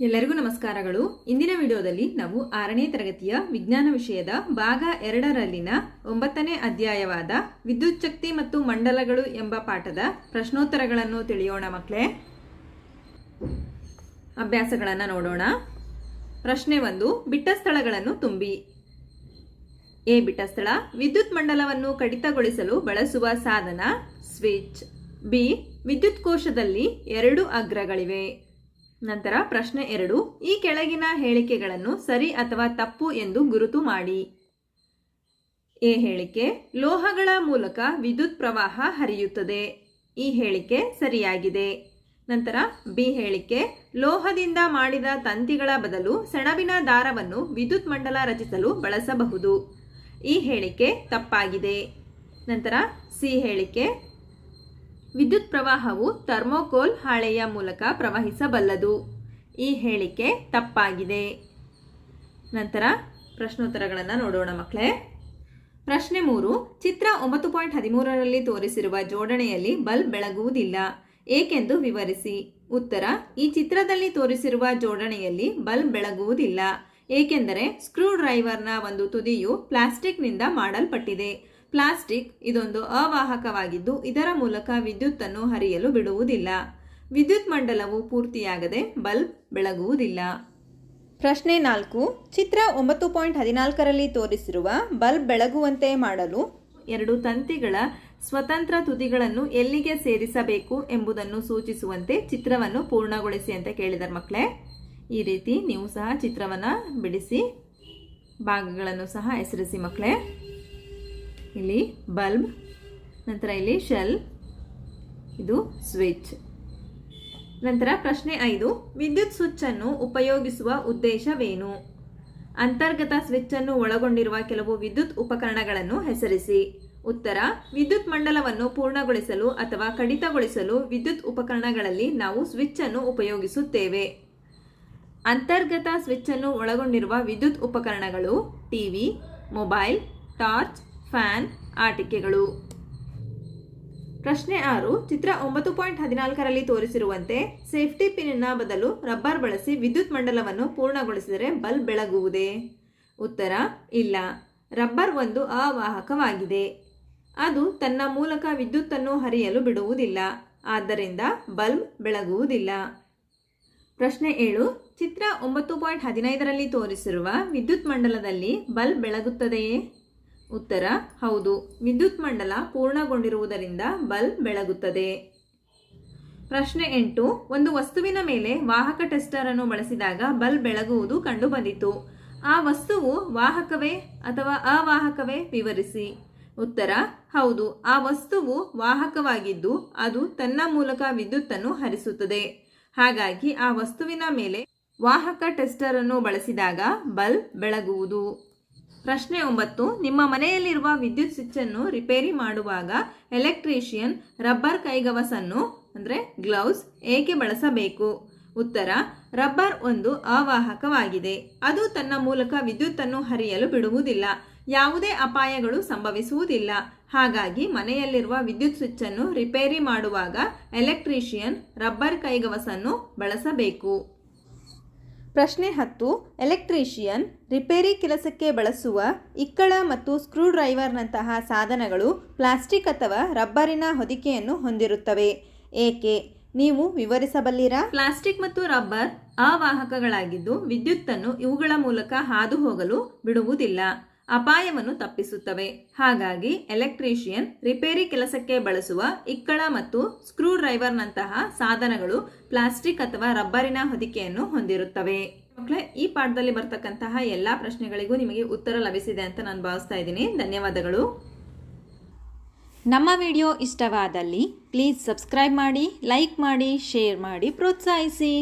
ಎಲ್ಲರಿಗೂ ನಮಸ್ಕಾರಗಳು. ಇಂದಿನ ವಿಡಿಯೋದಲ್ಲಿ ನಾವು ಆರನೇ ತರಗತಿಯ ವಿಜ್ಞಾನ ವಿಷಯದ ಭಾಗ ಎರಡರಲ್ಲಿನ ಒಂಬತ್ತನೇ ಅಧ್ಯಾಯವಾದ ವಿದ್ಯುತ್ ಶಕ್ತಿ ಮತ್ತು ಮಂಡಲಗಳು ಎಂಬ ಪಾಠದ ಪ್ರಶ್ನೋತ್ತರಗಳನ್ನು ತಿಳಿಯೋಣ ಮಕ್ಕಳೇ ಅಭ್ಯಾಸಗಳನ್ನು ನೋಡೋಣ. ಪ್ರಶ್ನೆ ಒಂದು, ಬಿಟ್ಟ ಸ್ಥಳಗಳನ್ನು ತುಂಬಿ. ಎ, ಬಿಟ್ಟ ಸ್ಥಳ. ವಿದ್ಯುತ್ ಮಂಡಲವನ್ನು ಕಡಿತಗೊಳಿಸಲು ಬಳಸುವ ಸಾಧನ, ಸ್ವಿಚ್. ಬಿ, ವಿದ್ಯುತ್ ಕೋಶದಲ್ಲಿ ಎರಡು ಅಗ್ರಗಳಿವೆ. ನಂತರ ಪ್ರಶ್ನೆ ಎರಡು, ಈ ಕೆಳಗಿನ ಹೇಳಿಕೆಗಳನ್ನು ಸರಿ ಅಥವಾ ತಪ್ಪು ಎಂದು ಗುರುತು ಮಾಡಿ. ಎ ಹೇಳಿಕೆ, ಲೋಹಗಳ ಮೂಲಕ ವಿದ್ಯುತ್ ಪ್ರವಾಹ ಹರಿಯುತ್ತದೆ. ಈ ಹೇಳಿಕೆ ಸರಿಯಾಗಿದೆ. ನಂತರ ಬಿ ಹೇಳಿಕೆ, ಲೋಹದಿಂದ ಮಾಡಿದ ತಂತಿಗಳ ಬದಲು ಸೆಣಬಿನ ದಾರವನ್ನು ವಿದ್ಯುತ್ ಮಂಡಲ ರಚಿಸಲು ಬಳಸಬಹುದು. ಈ ಹೇಳಿಕೆ ತಪ್ಪಾಗಿದೆ. ನಂತರ ಸಿ ಹೇಳಿಕೆ ವಿದ್ಯುತ್ ಪ್ರವಾಹವು ಥರ್ಮೋಕೋಲ್ ಹಾಳೆಯ ಮೂಲಕ ಪ್ರವಹಿಸಬಲ್ಲದು. ಈ ಹೇಳಿಕೆ ತಪ್ಪಾಗಿದೆ. ನಂತರ ಪ್ರಶ್ನೋತ್ತರಗಳನ್ನು ನೋಡೋಣ ಮಕ್ಕಳೇ ಪ್ರಶ್ನೆ ಮೂರು, ಚಿತ್ರ ಒಂಬತ್ತು ಪಾಯಿಂಟ್ ಹದಿಮೂರರಲ್ಲಿ ತೋರಿಸಿರುವ ಜೋಡಣೆಯಲ್ಲಿ ಬಲ್ಬ್ ಬೆಳಗುವುದಿಲ್ಲ, ಏಕೆಂದು ವಿವರಿಸಿ. ಉತ್ತರ, ಈ ಚಿತ್ರದಲ್ಲಿ ತೋರಿಸಿರುವ ಜೋಡಣೆಯಲ್ಲಿ ಬಲ್ಬ್ ಬೆಳಗುವುದಿಲ್ಲ, ಏಕೆಂದರೆ ಸ್ಕ್ರೂ ಡ್ರೈವರ್ನ ಒಂದು ತುದಿಯು ಪ್ಲಾಸ್ಟಿಕ್ನಿಂದ ಮಾಡಲ್ಪಟ್ಟಿದೆ. ಪ್ಲಾಸ್ಟಿಕ್ ಇದೊಂದು ಅವಾಹಕವಾಗಿದ್ದು ಇದರ ಮೂಲಕ ವಿದ್ಯುತ್ತನ್ನು ಹರಿಯಲು ಬಿಡುವುದಿಲ್ಲ. ವಿದ್ಯುತ್ ಮಂಡಲವು ಪೂರ್ತಿಯಾಗದೆ ಬಲ್ಬ್ ಬೆಳಗುವುದಿಲ್ಲ. ಪ್ರಶ್ನೆ ನಾಲ್ಕು. ಚಿತ್ರ ಒಂಬತ್ತು ಪಾಯಿಂಟ್ ಹದಿನಾಲ್ಕರಲ್ಲಿ ತೋರಿಸಿರುವ ಬಲ್ಬ್ ಬೆಳಗುವಂತೆ ಮಾಡಲು ಎರಡು ತಂತಿಗಳ ಸ್ವತಂತ್ರ ತುದಿಗಳನ್ನು ಎಲ್ಲಿಗೆ ಸೇರಿಸಬೇಕು ಎಂಬುದನ್ನು ಸೂಚಿಸುವಂತೆ ಚಿತ್ರವನ್ನು ಪೂರ್ಣಗೊಳಿಸಿ ಅಂತ ಕೇಳಿದರು ಮಕ್ಕಳೇ. ಈ ರೀತಿ ನೀವು ಸಹ ಚಿತ್ರವನ್ನು ಬಿಡಿಸಿ, ಭಾಗಗಳನ್ನು ಸಹ ಹೆಸರಿಸಿ ಮಕ್ಕಳೇ. ಇಲ್ಲಿ ಬಲ್ಬ್, ನಂತರ ಇಲ್ಲಿ ಶೆಲ್, ಇದು ಸ್ವಿಚ್. ನಂತರ ಪ್ರಶ್ನೆ ಐದು, ವಿದ್ಯುತ್ ಸ್ವಿಚ್ ಅನ್ನು ಉಪಯೋಗಿಸುವ ಉದ್ದೇಶವೇನು? ಅಂತರ್ಗತ ಸ್ವಿಚ್ ಅನ್ನು ಒಳಗೊಂಡಿರುವ ಕೆಲವು ವಿದ್ಯುತ್ ಉಪಕರಣಗಳನ್ನು ಹೆಸರಿಸಿ. ಉತ್ತರ, ವಿದ್ಯುತ್ ಮಂಡಲವನ್ನು ಪೂರ್ಣಗೊಳಿಸಲು ಅಥವಾ ಕಡಿತಗೊಳಿಸಲು ವಿದ್ಯುತ್ ಉಪಕರಣಗಳಲ್ಲಿ ನಾವು ಸ್ವಿಚ್ ಅನ್ನು ಉಪಯೋಗಿಸುತ್ತೇವೆ. ಅಂತರ್ಗತ ಸ್ವಿಚ್ ಅನ್ನು ಒಳಗೊಂಡಿರುವ ವಿದ್ಯುತ್ ಉಪಕರಣಗಳು ಟಿವಿ, ಮೊಬೈಲ್, ಟಾರ್ಚ್ ಫ್ಯಾನ್ ಆಟಿಕೆಗಳು. ಪ್ರಶ್ನೆ ಆರು, ಚಿತ್ರ ಒಂಬತ್ತು ಪಾಯಿಂಟ್ ಹದಿನಾಲ್ಕರಲ್ಲಿ ತೋರಿಸಿರುವಂತೆ ಸೇಫ್ಟಿ ಪಿನ್ನ ಬದಲು ರಬ್ಬರ್ ಬಳಸಿ ವಿದ್ಯುತ್ ಮಂಡಲವನ್ನು ಪೂರ್ಣಗೊಳಿಸಿದರೆ ಬಲ್ಬ್ ಬೆಳಗುವುದೇ? ಉತ್ತರ, ಇಲ್ಲ. ರಬ್ಬರ್ ಒಂದು ಅವಾಹಕವಾಗಿದೆ. ಅದು ತನ್ನ ಮೂಲಕ ವಿದ್ಯುತ್ತನ್ನು ಹರಿಯಲು ಬಿಡುವುದಿಲ್ಲ. ಆದ್ದರಿಂದ ಬಲ್ಬ್ ಬೆಳಗುವುದಿಲ್ಲ. ಪ್ರಶ್ನೆ ಏಳು, ಚಿತ್ರ ಒಂಬತ್ತು ಪಾಯಿಂಟ್ ಹದಿನೈದರಲ್ಲಿ ತೋರಿಸಿರುವ ವಿದ್ಯುತ್ ಮಂಡಲದಲ್ಲಿ ಬಲ್ಬ್ ಬೆಳಗುತ್ತದೆಯೇ? ಉತ್ತರ, ಹೌದು. ವಿದ್ಯುತ್ ಮಂಡಲ ಪೂರ್ಣಗೊಂಡಿರುವುದರಿಂದ ಬಲ್ಬ್ ಬೆಳಗುತ್ತದೆ. ಪ್ರಶ್ನೆ ಎಂಟು, ಒಂದು ವಸ್ತುವಿನ ಮೇಲೆ ವಾಹಕ ಟೆಸ್ಟರ್ ಅನ್ನು ಬಳಸಿದಾಗ ಬಲ್ಬ್ ಬೆಳಗುವುದು ಕಂಡುಬಂದಿತು. ಆ ವಸ್ತುವು ವಾಹಕವೇ ಅಥವಾ ಅವಾಹಕವೇ ವಿವರಿಸಿ. ಉತ್ತರ, ಹೌದು. ಆ ವಸ್ತುವು ವಾಹಕವಾಗಿದ್ದು ಅದು ತನ್ನ ಮೂಲಕ ವಿದ್ಯುತ್ತನ್ನು ಹರಿಸುತ್ತದೆ. ಹಾಗಾಗಿ ಆ ವಸ್ತುವಿನ ಮೇಲೆ ವಾಹಕ ಟೆಸ್ಟರ್ ಅನ್ನು ಬಳಸಿದಾಗ ಬಲ್ಬ್ ಬೆಳಗುವುದು. ಪ್ರಶ್ನೆ ಒಂಬತ್ತು, ನಿಮ್ಮ ಮನೆಯಲ್ಲಿರುವ ವಿದ್ಯುತ್ ಸ್ವಿಚ್ಚನ್ನು ರಿಪೇರಿ ಮಾಡುವಾಗ ಎಲೆಕ್ಟ್ರಿಷಿಯನ್ ರಬ್ಬರ್ ಕೈಗವಸನ್ನು, ಅಂದರೆ ಗ್ಲೌಸ್ ಏಕೆ ಬಳಸಬೇಕು? ಉತ್ತರ ರಬ್ಬರ್ ಒಂದು ಅವಾಹಕವಾಗಿದೆ. ಅದು ತನ್ನ ಮೂಲಕ ವಿದ್ಯುತ್ತನ್ನು ಹರಿಯಲು ಬಿಡುವುದಿಲ್ಲ. ಯಾವುದೇ ಅಪಾಯಗಳು ಸಂಭವಿಸುವುದಿಲ್ಲ. ಹಾಗಾಗಿ ಮನೆಯಲ್ಲಿರುವ ವಿದ್ಯುತ್ ಸ್ವಿಚ್ ಅನ್ನು ರಿಪೇರಿ ಮಾಡುವಾಗ ಎಲೆಕ್ಟ್ರಿಷಿಯನ್ ರಬ್ಬರ್ ಕೈಗವಸನ್ನು ಬಳಸಬೇಕು. ಪ್ರಶ್ನೆ ಹತ್ತು ಎಲೆಕ್ಟ್ರಿಷಿಯನ್ ರಿಪೇರಿ ಕೆಲಸಕ್ಕೆ ಬಳಸುವ ಇಕ್ಕಳ ಮತ್ತು ಸ್ಕ್ರೂಡ್ರೈವರ್ನಂತಹ ಸಾಧನಗಳು ಪ್ಲಾಸ್ಟಿಕ್ ಅಥವಾ ರಬ್ಬರಿನ ಹೊದಿಕೆಯನ್ನು ಹೊಂದಿರುತ್ತವೆ. ಏಕೆ? ನೀವು ವಿವರಿಸಬಲ್ಲಿರಾ? ಪ್ಲಾಸ್ಟಿಕ್ ಮತ್ತು ರಬ್ಬರ್ ಅವಾಹಕಗಳಾಗಿದ್ದು ವಿದ್ಯುತ್ತನ್ನು ಇವುಗಳ ಮೂಲಕ ಹಾದು ಹೋಗಲು ಬಿಡುವುದಿಲ್ಲ. ಅಪಾಯವನ್ನು ತಪ್ಪಿಸುತ್ತವೆ. ಹಾಗಾಗಿ ಎಲೆಕ್ಟ್ರಿಷಿಯನ್ ರಿಪೇರಿ ಕೆಲಸಕ್ಕೆ ಬಳಸುವ ಇಕ್ಕಳ ಮತ್ತು ಸ್ಕ್ರೂ ಡ್ರೈವರ್ನಂತಹ ಸಾಧನಗಳು ಪ್ಲಾಸ್ಟಿಕ್ ಅಥವಾ ರಬ್ಬರಿನ ಹೊದಿಕೆಯನ್ನು ಹೊಂದಿರುತ್ತವೆ. ಮಕ್ಕಳೇ, ಈ ಪಾಠದಲ್ಲಿ ಬರ್ತಕ್ಕಂತಹ ಎಲ್ಲ ಪ್ರಶ್ನೆಗಳಿಗೂ ನಿಮಗೆ ಉತ್ತರ ಲಭಿಸಿದೆ ಅಂತ ನಾನು ಭಾವಿಸ್ತಾ ಇದ್ದೀನಿ. ಧನ್ಯವಾದಗಳು. ನಮ್ಮ ವಿಡಿಯೋ ಇಷ್ಟವಾದಲ್ಲಿ ಪ್ಲೀಸ್ ಸಬ್ಸ್ಕ್ರೈಬ್ ಮಾಡಿ, ಲೈಕ್ ಮಾಡಿ, ಶೇರ್ ಮಾಡಿ, ಪ್ರೋತ್ಸಾಹಿಸಿ.